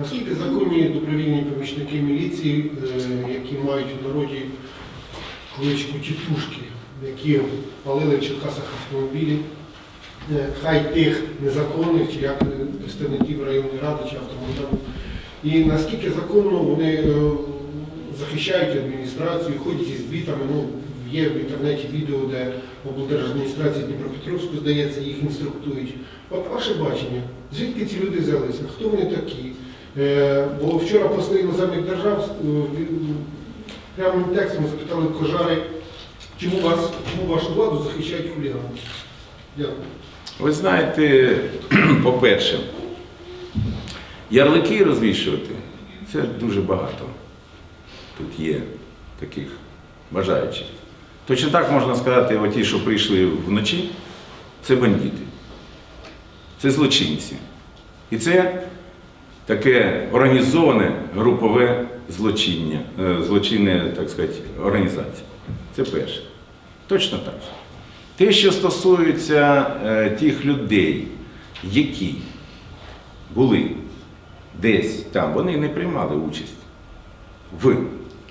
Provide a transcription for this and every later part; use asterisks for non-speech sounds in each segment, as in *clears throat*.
Наскільки законні добровільні помічники міліції, е, які мають в народі кличку тітушки, які палили в Черкасах автомобілі, е, хай тих незаконних, чи як представників районної ради, чи автомобілів. І наскільки законно вони е, захищають адміністрацію, ходять із звітами, ну, є в інтернеті відео, де облдержадміністрації Дніпропетровську, здається, їх інструктують. От ваше бачення, звідки ці люди взялися, хто вони такі? Е, бо вчора посли іноземних держав е, прямим текстом запитали кожари, чому вас, чому вашу владу захищають хулігани? Дякую. Ви знаєте, *clears throat* по-перше, ярлики розвішувати це дуже багато. Тут є таких бажаючих. Точно так можна сказати, оті, що прийшли вночі, це бандити, це злочинці. І це таке організоване групове злочиння, е, злочинне, так сказати, організація. Це перше. Точно так. же. Те, що стосується е, тих людей, які були десь там, вони не приймали участь в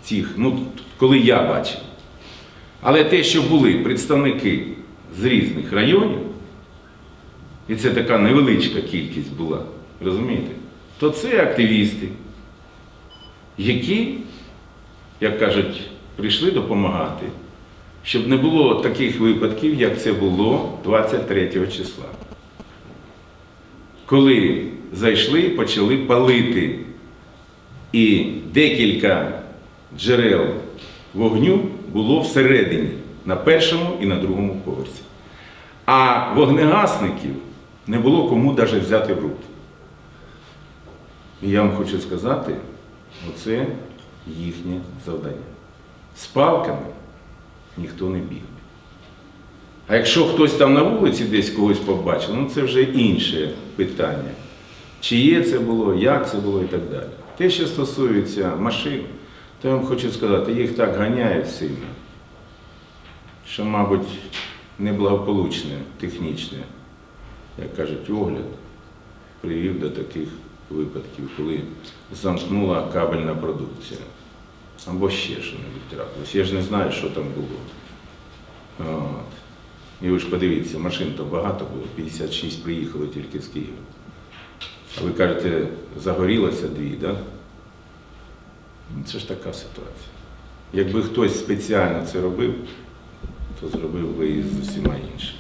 цих, ну, коли я бачив. Але те, що були представники з різних районів, і це така невеличка кількість була, розумієте, то це активісти, які, як кажуть, прийшли допомагати, щоб не було таких випадків, як це було 23 числа. Коли зайшли почали палити, і декілька джерел вогню було всередині, на першому і на другому поверсі. А вогнегасників не було кому навіть взяти в руки. І я вам хочу сказати, оце їхнє завдання. З палками ніхто не біг. А якщо хтось там на вулиці десь когось побачив, ну це вже інше питання. Чиє це було, як це було і так далі. Те, що стосується машин, то я вам хочу сказати, їх так ганяють сильно, що, мабуть, неблагополучне, технічне, як кажуть, огляд привів до таких випадків, коли замкнула кабельна продукція. Або ще що-небудь трапилось. Я ж не знаю, що там було. От. І ви ж подивіться, машин то багато було, 56 приїхало тільки з Києва. А ви кажете, загорілося дві, так? Да? Це ж така ситуація. Якби хтось спеціально це робив, то зробив би і з усіма іншими.